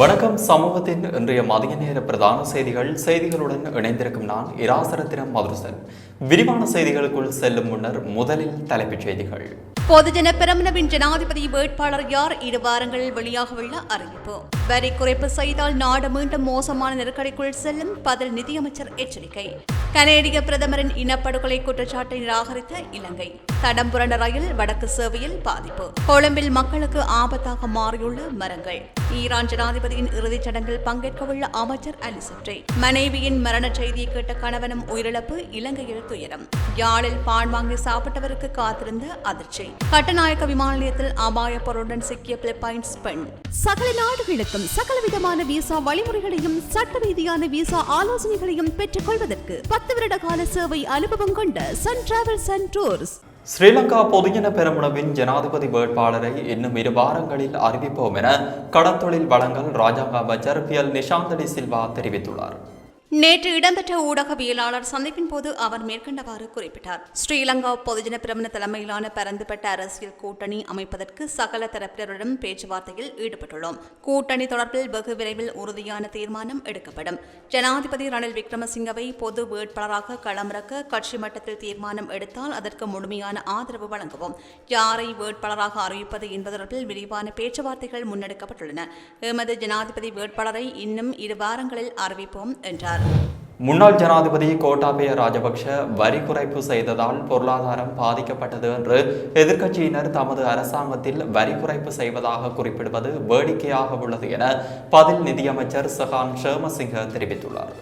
வணக்கம். சமூகத்தின் இன்றைய மதிய நேர பிரதான செய்திகள் செய்திகளுடன் இணைந்திருக்கும் நான் இராசரத்தினம் மதுரசன். விரிவான செய்திகளுக்குள் செல்லும் முன்னர் முதலில் தலைப்புச் செய்திகள். பொதுஜன பெரமுனவின் ஜனாதிபதி வேட்பாளர் யார்? இரு வாரங்களில் வெளியாகவுள்ள அறிவிப்பு. வரி குறைப்பு செய்தால் நாடு மீண்டும் மோசமான நெருக்கடிக்குள் செல்லும் பதில் நிதியமைச்சர் எச்சரிக்கை. கனேடிய பிரதமரின் இனப்படுகொலை குற்றச்சாட்டை நிராகரித்த இலங்கை. தடம் புரண்ட ரயில் வடக்கு சேவையில் பாதிப்பு. கொழும்பில் மக்களுக்கு ஆபத்தாக மாறியுள்ள மரங்கள். ஈரான் ஜனாதிபதியின் இறுதிச் சடங்கில் பங்கேற்கவுள்ள அமைச்சர் அலிசப்டே மனைவியின் மரணச் செய்தியை கேட்ட கணவனும் உயிரிழப்பு இலங்கையில் துயரம். யாழில் பான் வாங்கி சாப்பிட்டவருக்கு காத்திருந்த அதிர்ச்சி. கட்டநாயக்க விமான நிலையத்தில் அபாய பொருளுடன் சிக்கிய பிலிப்பைன்ஸ் பெண். சகல நாடுகளுக்கும் சகலவிதமான விசா வழிமுறைகளையும் சட்ட ரீதியான விசா ஆலோசனைகளையும் பெற்றுக் கொள்வதற்கு பத்து வருட கால சேவை அனுபவம் கொண்ட Sun Travels and Tours Sri Lanka பொதுஜன பெரமுனவின் ஜனாதிபதி வேட்பாளரை இன்னும் இரு வாரங்களில் அறிவிப்போம் என கடற்தொழில் வழங்கல் ராஜாங்க அமைச்சர் பி எல் நிஷாந்தடி சில்வா தெரிவித்துள்ளார். நேற்று இடம்பெற்ற ஊடகவியலாளர் சந்திப்பின் போது அவர் மேற்கண்டவாறு குறிப்பிட்டார். ஸ்ரீலங்கா பொதுஜன பிரமண தலைமையிலான பரந்துபட்ட அரசியல் கூட்டணி அமைப்பதற்கு சகல தரப்பினருடன் பேச்சுவார்த்தையில் ஈடுபட்டுள்ளோம். கூட்டணி தொடர்பில் வெகு விரைவில் உறுதியான தீர்மானம் எடுக்கப்படும். ஜனாதிபதி ரணில் விக்ரமசிங்கவை பொது வேட்பாளராக களமிறக்க கட்சி மட்டத்தில் தீர்மானம் எடுத்தால் அதற்கு முழுமையான ஆதரவு வழங்குவோம். யாரை வேட்பாளராக அறிவிப்பது என்பது தொடர்பில் விரிவான பேச்சுவார்த்தைகள் முன்னெடுக்கப்பட்டுள்ளன. எமது ஜனாதிபதி வேட்பாளரை இன்னும் இரு வாரங்களில் அறிவிப்போம் என்றார். முன்னாள் ஜனாதிபதி கோட்டாபய ராஜபக்ஷ வரி குறைப்பு செய்ததால் பொருளாதாரம் பாதிக்கப்பட்டது என்று எதிர்க்கட்சியினர் தமது அரசாங்கத்தில் வரி குறைப்பு செய்வதாக குறிப்பிடுவது வேடிக்கையாக உள்ளது என பதில் நிதியமைச்சர் சஹான் ஷேமசிங்க தெரிவித்துள்ளார்.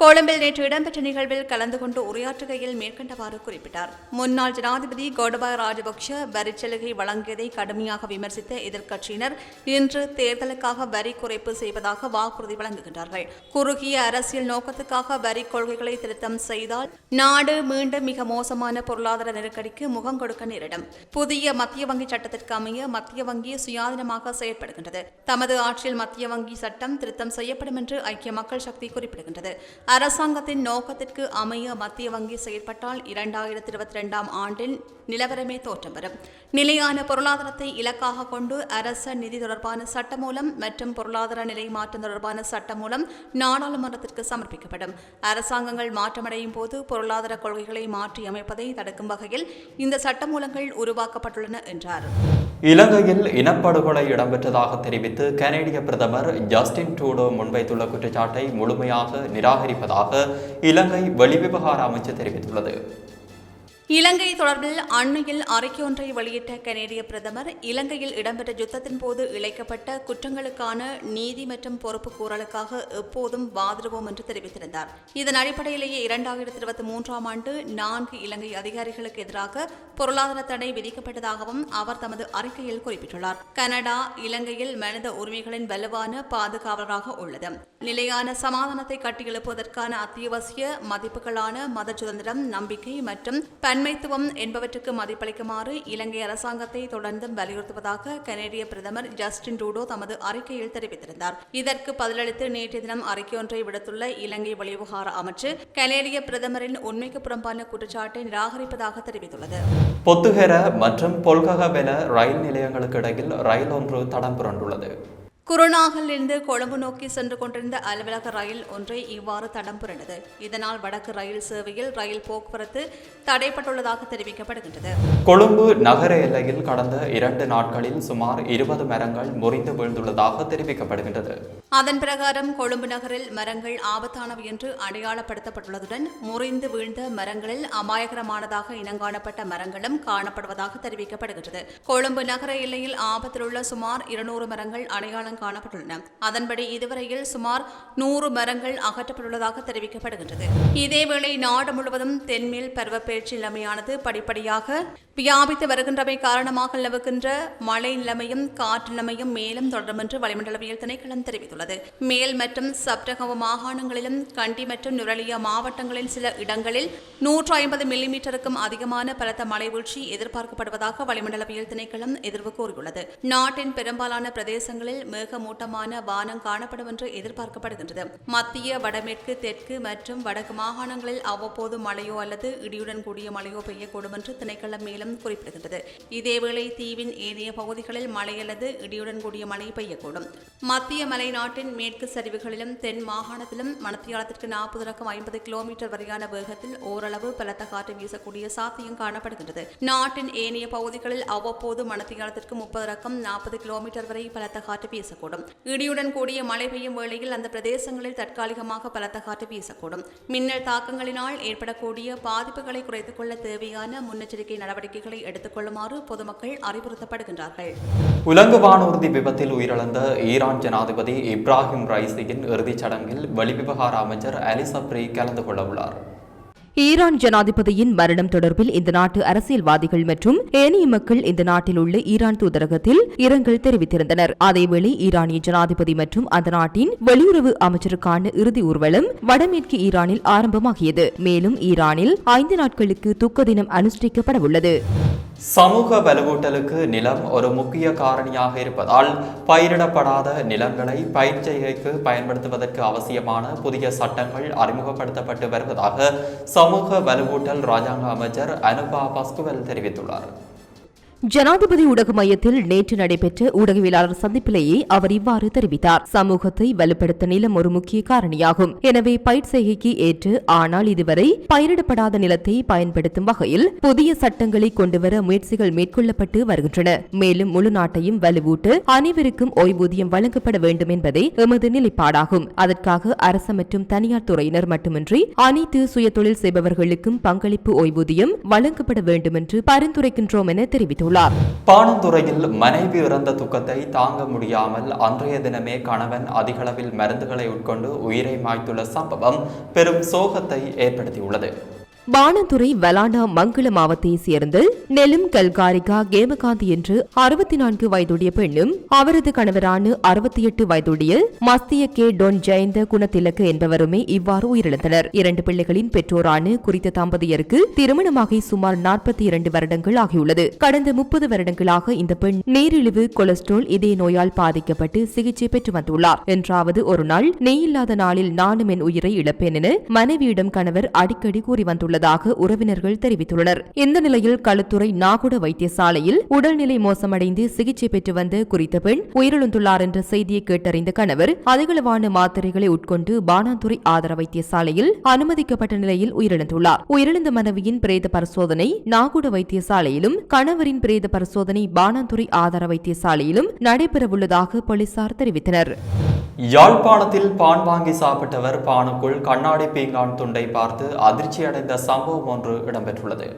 கொழும்பில் நேற்று இடம்பெற்ற நிகழ்வில் கலந்து கொண்டு உரையாற்றுகையில் மேற்கண்டவாறு குறிப்பிட்டார். முன்னாள் ஜனாதிபதி கோடபாய ராஜபக்ஷ வரிச்சலுகை வழங்கியதை கடுமையாக விமர்சித்த எதிர்க்கட்சியினர் இன்று தேர்தலுக்காக வரி குறைப்பு செய்வதாக வாக்குறுதி வழங்குகின்றார்கள். குறுகிய அரசியல் நோக்கத்துக்காக வரி கொள்கைகளை திருத்தம் செய்தால் நாடு மீண்டும் மிக மோசமான பொருளாதார நெருக்கடிக்கு முகம் கொடுக்க நேரிடும். புதிய மத்திய வங்கி சட்டத்திற்கு அமைய மத்திய வங்கி சுயாதீனமாக செயல்படுகின்றது தமது ஆட்சியில் மத்திய வங்கி சட்டம் திருத்தம் செய்யப்படும் என்று ஐக்கிய மக்கள் சக்தி குறிப்பிடுகின்றது. அரசாங்கத்தின் நோக்கத்திற்கு அமைய மத்திய வங்கி செயற்பட்டால் இரண்டாயிரத்தி இருபத்தி ரெண்டாம் ஆண்டில் நிலவரமே தோற்றம் வரும் நிலையான பொருளாதாரத்தை இலக்காக கொண்டு அரச நிதி தொடர்பான சட்டமூலம் மற்றும் பொருளாதார நிலை மாற்றம் தொடர்பான சட்டமூலம் நாடாளுமன்றத்திற்கு சமர்ப்பிக்கப்படும். அரசாங்கங்கள் மாற்றமடையும் போது பொருளாதார கொள்கைகளை மாற்றி அமைப்பதை தடுக்கும் வகையில் இந்த சட்டமூலங்கள் உருவாக்கப்பட்டுள்ளன என்றார். இலங்கையில் இனப்படுகொலை இடம்பெற்றதாக தெரிவித்து கனேடிய பிரதமர் ஜஸ்டின் ட்ரூடோ முன்வைத்துள்ள குற்றச்சாட்டை முழுமையாக நிராகரிப்பதாக இலங்கை வெளிவிவகார அமைச்சு தெரிவித்துள்ளது. இலங்கை தொடர்பில் அண்மையில் அறிக்கை ஒன்றை வெளியிட்ட கனேடிய பிரதமர் இலங்கையில் இடம்பெற்ற யுத்தத்தின் போது இழைக்கப்பட்ட குற்றங்களுக்கான நீதி மற்றும் பொறுப்பு கூறலுக்காக எப்போதும் வாதிடுவோம் என்று தெரிவித்திருந்தார். இதன் அடிப்படையிலேயே இரண்டாயிரத்தி இருபத்தி மூன்றாம் ஆண்டு நான்கு இலங்கை அதிகாரிகளுக்கு எதிராக பொருளாதார தடை விதிக்கப்பட்டதாகவும் அவர் தமது அறிக்கையில் குறிப்பிட்டுள்ளார். கனடா இலங்கையில் மனித உரிமைகளின் வலுவான பாதுகாவலராக உள்ளது. நிலையான சமாதானத்தை கட்டியெழுப்புவதற்கான அத்தியாவசிய மதிப்புகளான மத சுதந்திரம் நம்பிக்கை மற்றும் பன்மைத்துவம் என்பவற்றுக்கு மதிப்பளிக்குமாறு இலங்கை அரசாங்கத்தை தொடர்ந்தும் வலியுறுத்துவதாக கனேடிய பிரதமர் ஜஸ்டின் ரூடோ தமது அறிக்கையில் தெரிவித்திருந்தார். இதற்கு பதிலளித்து நேற்றைய தினம் அறிக்கை ஒன்றை விடுத்துள்ள இலங்கை வெளிவிவகார அமைச்சு கனேடிய பிரதமரின் உண்மைக்கு புறம்பான குற்றச்சாட்டை நிராகரிப்பதாக தெரிவித்துள்ளது. பொத்துகெர மற்றும் பொல்ககவெல ரயில் நிலையங்களுக்கு இடையில் ரயில் ஒன்று தடம் புரண்டுள்ளது. குருநாகலிருந்து கொழும்பு நோக்கி சென்று கொண்டிருந்த அலுவலக ரயில் ஒன்றை இவ்வாறு தடம் புரண்டது. இதனால் வடக்கு ரயில் சேவையில் ரயில் போக்குவரத்து தடைப்பட்டுள்ளதாக தெரிவிக்கப்படுகின்றது. கொழும்பு நகர எல்லையில் கடந்த இரண்டு நாட்களில் சுமார் இருபது மரங்கள் முறிந்து வீழ்ந்துள்ளதாக தெரிவிக்கப்படுகின்றது. அதன் பிரகாரம் கொழும்பு நகரில் மரங்கள் ஆபத்தானவை என்று அடையாளப்படுத்தப்பட்டுள்ளதுடன் முறிந்து வீழ்ந்த மரங்களில் அபாயகரமானதாக இனங்காணப்பட்ட மரங்களும் காணப்படுவதாக தெரிவிக்கப்படுகின்றது. கொழும்பு நகர எல்லையில் ஆபத்திலுள்ள சுமார் இருநூறு மரங்கள் அடையாளம் காணப்பட்டுள்ளன. அதன்படி இதுவரையில் சுமார் நூறு மரங்கள் அகற்றப்பட்டுள்ளதாக தெரிவிக்கப்படுகின்றது. இதேவேளை நாடு முழுவதும் தென்மேல் பருவப்பெயர்ச்சி நிலைமையானது படிப்படியாக வியாபித்து வருகின்றமை காரணமாக நிலவுகின்ற மழை நிலைமையும் காற்று நிலைமையும் மேலும் தொடரும் என்று வளிமண்டலவியல் திணைக்களம் தெரிவித்துள்ளது. உள்ளது. மேல் மற்றும் சப்ரகம மாகாணங்களிலும் கண்டி மற்றும் நுரலியா மாவட்டங்களில் சில இடங்களில் நூற்று ஐம்பது மில்லிமீட்டருக்கும் அதிகமான பலத்த மழை வீழ்ச்சி எதிர்பார்க்கப்படுவதாக வளிமண்டலவியல் திணைக்களம் எதிர்வு கூறியுள்ளது. நாட்டின் பெரும்பாலான பிரதேசங்களில் மேகமூட்டமான வானம் காணப்படும் என்று எதிர்பார்க்கப்படுகின்றது. மத்திய வடமேற்கு தெற்கு மற்றும் வடக்கு மாகாணங்களில் அவ்வப்போது மழையோ அல்லது இடியுடன் கூடிய மழையோ பெய்யக்கூடும் என்று திணைக்களம் மேலும் குறிப்பிடுகின்றது. இதேவேளை தீவின் ஏனைய பகுதிகளில் மழை அல்லது இடியுடன் கூடிய மழை பெய்யக்கூடும். மத்திய நாட்டின் மேற்கு சரிவுகளிலும் தென் மாகாணத்திலும் மணத்தியாலத்திற்கு நாற்பது ரகம் ஐம்பது கிலோமீட்டர் வரையான வேகத்தில் ஓரளவு பலத்த காற்று வீசக்கூடிய சாத்தியம் காணப்படுகின்றது. நாட்டின் ஏனைய பகுதிகளில் அவ்வப்போது மணத்தியாலத்திற்கு முப்பது ரகம் நாற்பது கிலோமீட்டர் வரை பலத்த காற்று வீசக்கூடும். இடியுடன் கூடிய மழை பெய்யும் வேளையில் அந்த பிரதேசங்களில் தற்காலிகமாக பலத்த காற்று வீசக்கூடும். மின்னல் தாக்கங்களினால் ஏற்படக்கூடிய பாதிப்புகளை குறைத்துக் கொள்ள தேவையான முன்னெச்சரிக்கை நடவடிக்கைகளை எடுத்துக் கொள்ளுமாறு பொதுமக்கள் அறிவுறுத்தப்படுகின்றார்கள். உலங்கு வானூர்தி விபத்தில் உயிரிழந்த ஈரான் ஜனாதிபதி இப்ராஹிம் ரைசியின் இறுதிச் சடங்கில் வெளிவிவகார அமைச்சர் அலி சப்ரி கலந்து கொள்ள உள்ளார் ஈரான் ஜனாதிபதியின் மரணம் தொடர்பில் இந்த நாட்டு அரசியல்வாதிகள் மற்றும் ஏனைய மக்கள் இந்த நாட்டில் உள்ள ஈரான் தூதரகத்தில் இரங்கல் தெரிவித்திருந்தனர். அதேவேளை ஈரானிய ஜனாதிபதி மற்றும் அந்த நாட்டின் வெளியுறவு அமைச்சருக்கான இறுதி ஊர்வலம் வடமேற்கு ஈரானில் ஆரம்பமாகியது. மேலும் ஈரானில் ஐந்து நாட்களுக்கு துக்க தினம் அனுஷ்டிக்கப்பட உள்ளது சமூக வலுவூட்டலுக்கு நிலம் ஒரு முக்கிய காரணியாக இருப்பதால் பயிரிடப்படாத நிலங்களை பயிர் செய்கைக்கு பயன்படுத்துவதற்கு அவசியமான புதிய சட்டங்கள் அறிமுகப்படுத்தப்பட்டு வருவதாக சமூக வலுவூட்டல் ராஜாங்க அமைச்சர் அனுபா பஸ்குவல் தெரிவித்துள்ளார். ஜனாதிபதி ஊடக மையத்தில் நேற்று நடைபெற்ற ஊடகவியலாளர் சந்திப்பிலேயே அவர் இவ்வாறு தெரிவித்தார். சமூகத்தை வலுப்படுத்த நிலம் ஒரு முக்கிய காரணியாகும். எனவே பயிர் செய்கைக்கு ஏற்று ஆனால் இதுவரை பயிரிடப்படாத நிலத்தை பயன்படுத்தும் வகையில் புதிய சட்டங்களை கொண்டுவர முயற்சிகள் மேற்கொள்ளப்பட்டு வருகின்றன. மேலும் முழு நாட்டையும் வலுவூட்டு அனைவருக்கும் ஓய்வூதியம் வழங்கப்பட வேண்டும் என்பதே எமது நிலைப்பாடாகும். அதற்காக அரசு மற்றும் தனியார் துறையினர் மட்டுமின்றி அனைத்து சுயதொழில் செய்பவர்களுக்கும் பங்களிப்பு ஓய்வூதியம் வழங்கப்பட வேண்டும் என்று பரிந்துரைக்கின்றோம் என தெரிவித்துள்ளார் பாணந்துறையில் மனைவி இறந்த துக்கத்தை தாங்க முடியாமல் அன்றைய தினமே கணவன் அதிகளவில் மருந்துகளை உட்கொண்டு உயிரை மாய்த்துள்ள சம்பவம் பெரும் சோகத்தை ஏற்படுத்தியுள்ளது. பானதுரை வலாண்டா மங்கள மாவட்டத்தை சேர்ந்த நெலும் கல்காரிகா கேமகாந்தி என்று அறுபத்தி நான்கு வயதுடைய பெண்ணும் அவரது கணவரான அறுபத்தி எட்டு வயதுடைய மஸ்திய கே. டொன். ஜெயந்த குணத்திலக்கு என்பவருமே இவ்வாறு உயிரிழந்தனர். இரண்டு பிள்ளைகளின் பெற்றோரான குறித்த தம்பதியருக்கு திருமணமாகி சுமார் நாற்பத்தி இரண்டு வருடங்கள் ஆகியுள்ளது. கடந்த முப்பது வருடங்களாக இந்த பெண் நீரிழிவு கொலஸ்ட்ரால் இதய நோயால் பாதிக்கப்பட்டு சிகிச்சை பெற்று வந்துள்ளார். என்றாவது ஒரு நாள் நெய் இல்லாத நாளில் நானும் என் உயிரை இழப்பேன் என மனைவியிடம் கணவர் அடிக்கடி கூறி வந்துள்ளார். உள்ளதாக உறவினர்கள் தெரிவித்துள்ளனர். இந்த நிலையில் களுத்துறை நாகுட வைத்தியசாலையில் உடல்நிலை மோசமடைந்து சிகிச்சை பெற்று வந்த குறித்த பெண் உயிரிழந்துள்ளார் என்ற செய்தியை கேட்டறிந்த கணவர் அதிகளவான மாத்திரைகளை உட்கொண்டு பானாந்துறை ஆதர வைத்தியசாலையில் அனுமதிக்கப்பட்ட நிலையில் உயிரிழந்துள்ளார். உயிரிழந்த மனைவியின் பிரேத பரிசோதனை நாகுட வைத்தியசாலையிலும் கணவரின் பிரேத பரிசோதனை பானாந்துறை ஆதார வைத்தியசாலையிலும் நடைபெறவுள்ளதாக போலீசார் தெரிவித்தனர். யாழ்ப்பாணத்தில் பான் வாங்கி சாப்பிட்டவர் பானுக்குள் கண்ணாடி பீங்கான் துண்டை பார்த்து அதிர்ச்சியடைந்த சம்பவம் ஒன்று இடம்பெற்றுள்ளது.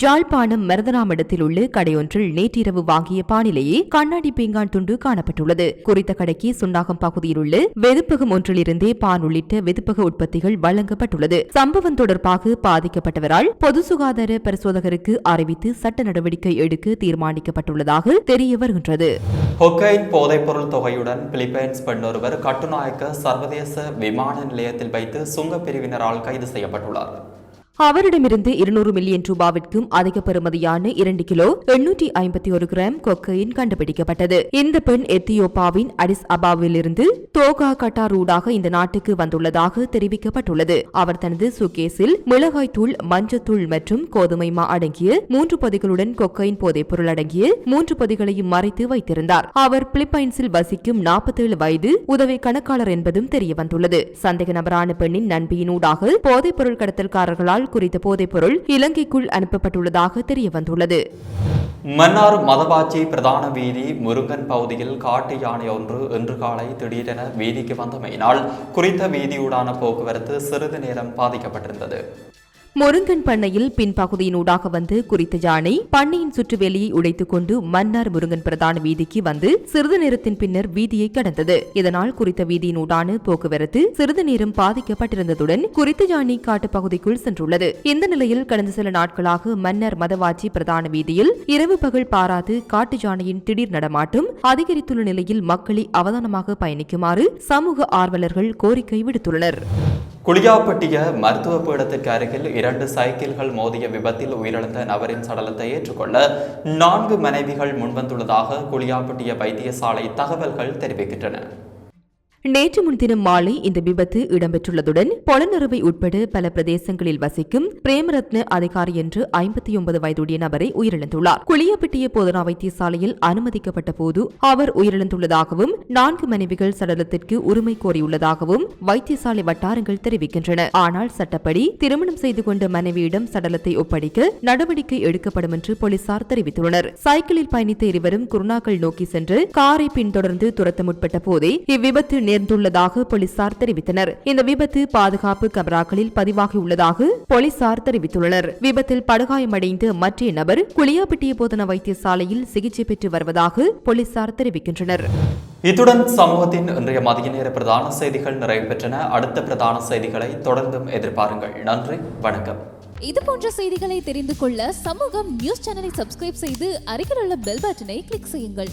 ஜாழ்ப்பாணம் மருதனாமிடத்தில் உள்ள கடையொன்றில் நேற்றிரவு வாங்கிய பானிலேயே கண்ணாடி பீங்கான் துண்டு காணப்பட்டுள்ளது. குறித்த கடைக்கு சுண்ணாகம் பகுதியில் உள்ள வெதுப்பகம் ஒன்றிலிருந்தே பான் உள்ளிட்ட வெதுப்பக உற்பத்திகள் வழங்கப்பட்டுள்ளது. சம்பவம் தொடர்பாக பாதிக்கப்பட்டவரால் பொது சுகாதார பரிசோதகருக்கு அறிவித்து சட்ட நடவடிக்கை எடுக்க தீர்மானிக்கப்பட்டுள்ளதாக தெரிய வருகின்றது. ஹொக்கைன் போதைப்பொருள் தொகையுடன் பிலிப்பைன்ஸ் பெண்ணொருவர் கட்டுநாயக்க சர்வதேச விமான நிலையத்தில் வைத்து சுங்கப் பிரிவினரால் கைது செய்யப்பட்டுள்ளார். அவரிடமிருந்து இருநூறு மில்லியன் ரூபாவிற்கும் அதிக பெறுமதியான இரண்டு கிலோ எண்ணூற்றி ஐம்பத்தி ஒரு கிராம் கொக்கையின் கண்டுபிடிக்கப்பட்டது. இந்த பெண் எத்தியோப்பாவின் அடிஸ் அபாவிலிருந்து தோகா கட்டாரூடாக இந்த நாட்டுக்கு வந்துள்ளதாக தெரிவிக்கப்பட்டுள்ளது. அவர் தனது சுகேஸில் மிளகாய் தூள் மஞ்சத்தூள் மற்றும் கோதுமை மா அடங்கிய மூன்று பொதிகளுடன் கொக்கையின் போதைப் பொருள் அடங்கிய மூன்று பொதிகளையும் மறைத்து வைத்திருந்தார். அவர் பிலிப்பைன்ஸில் வசிக்கும் நாற்பத்தேழு வயது உதவி கணக்காளர் என்பதும் தெரியவந்துள்ளது. சந்தேக நபரான பெண்ணின் நண்பியினூடாக போதைப் பொருள் கடத்தல்காரர்களால் குறித்த போதைப் பொருள் இலங்கைக்குள் அனுப்பப்பட்டுள்ளதாக தெரியவந்துள்ளது. மன்னார் மதவாச்சி பிரதான வீதி முருங்கன் பகுதியில் காட்டு யானை ஒன்று இன்று காலை திடீரென வீதிக்கு வந்தமையினால் குறித்த வீதியூடான போக்குவரத்து சிறிது நேரம் பாதிக்கப்பட்டிருந்தது. முருங்கன் பண்ணையில் பின்பகுதியினூடாக வந்து குறித்த யானை பண்ணையின் சுற்றுவேலியை உடைத்துக் கொண்டு மன்னார் முருங்கன் பிரதான வீதிக்கு வந்து சிறிது நேரத்தின் பின்னர் வீதியை கடந்தது. இதனால் குறித்த வீதியினூடான போக்குவரத்து சிறிது நேரம் பாதிக்கப்பட்டிருந்ததுடன் குறித்த யானை காட்டுப்பகுதிக்குள் சென்றுள்ளது. இந்த நிலையில் கடந்த சில நாட்களாக மன்னர் மதவாச்சி பிரதான வீதியில் இரவு பகல் பாராது காட்டு யானையின் திடீர் நடமாட்டம் அதிகரித்துள்ள நிலையில் மக்களை அவதானமாக பயணிக்குமாறு சமூக ஆர்வலர்கள் கோரிக்கை விடுத்துள்ளனர். குளியாப்பட்டிய மருத்துவ பீடத்திற்கு அருகில் இரண்டு சைக்கிள்கள் மோதிய விபத்தில் உயிரிழந்த நபரின் சடலத்தை ஏற்றுக்கொள்ள நான்கு மனைவிகள் முன்வந்துள்ளதாக குளியாப்பட்டிய வைத்தியசாலை தகவல்கள் தெரிவிக்கின்றன. நேற்று முன்தினம் மாலை இந்த விபத்து இடம்பெற்றுள்ளதுடன் பொலனறுவை உட்பட பல பிரதேசங்களில் வசிக்கும் பிரேமரத்ன அதிகாரி என்று ஐம்பத்தி ஒன்பது வயதுடைய நபரை உயிரிழந்துள்ளார். குளியப்பட்டிய போதனா வைத்தியசாலையில் அனுமதிக்கப்பட்ட போது அவர் உயிரிழந்துள்ளதாகவும் நான்கு மனைவிகள் சடலத்திற்கு உரிமை கோரியுள்ளதாகவும் வைத்தியசாலை வட்டாரங்கள் தெரிவிக்கின்றன. ஆனால் சட்டப்படி திருமணம் செய்து கொண்ட மனைவியிடம் சடலத்தை ஒப்படைக்க நடவடிக்கை எடுக்கப்படும் என்று போலீசார் தெரிவித்துள்ளனர். சைக்கிளில் பயணித்த இருவரும் குருணாக்கள் நோக்கி சென்று காரை பின்தொடர்ந்து துரத்த முற்பட்ட போதே இவ்விபத்து நேர்ந்துள்ளதாக போலீசார் தெரிவித்தனர். இந்த விபத்து பாதுகாப்பு கமராக்களில் பதிவாகியுள்ளதாக போலீசார் தெரிவித்துள்ளனர். விபத்தில் படுகாயமடைந்த மற்ற நபர் குளியாப்பட்டிய போதனா வைத்தியசாலையில் சிகிச்சை பெற்று வருவதாக போலீசார் தெரிவிக்கின்றனர். இத்துடன் சமூகத்தின் இன்றைய மதிய நேர பிரதான செய்திகள் நிறைவு பெற்றன அடுத்த பிரதான செய்திகளை தொடர்ந்தும் எதிர்பாருங்கள். நன்றி வணக்கம். இது போன்ற செய்திகளை தெரிந்து கொள்ள சமூகம் நியூஸ் சேனலை சப்ஸ்கிரைப் செய்து அருகில் உள்ள பெல் பட்டனை கிளிக் செய்யுங்கள்.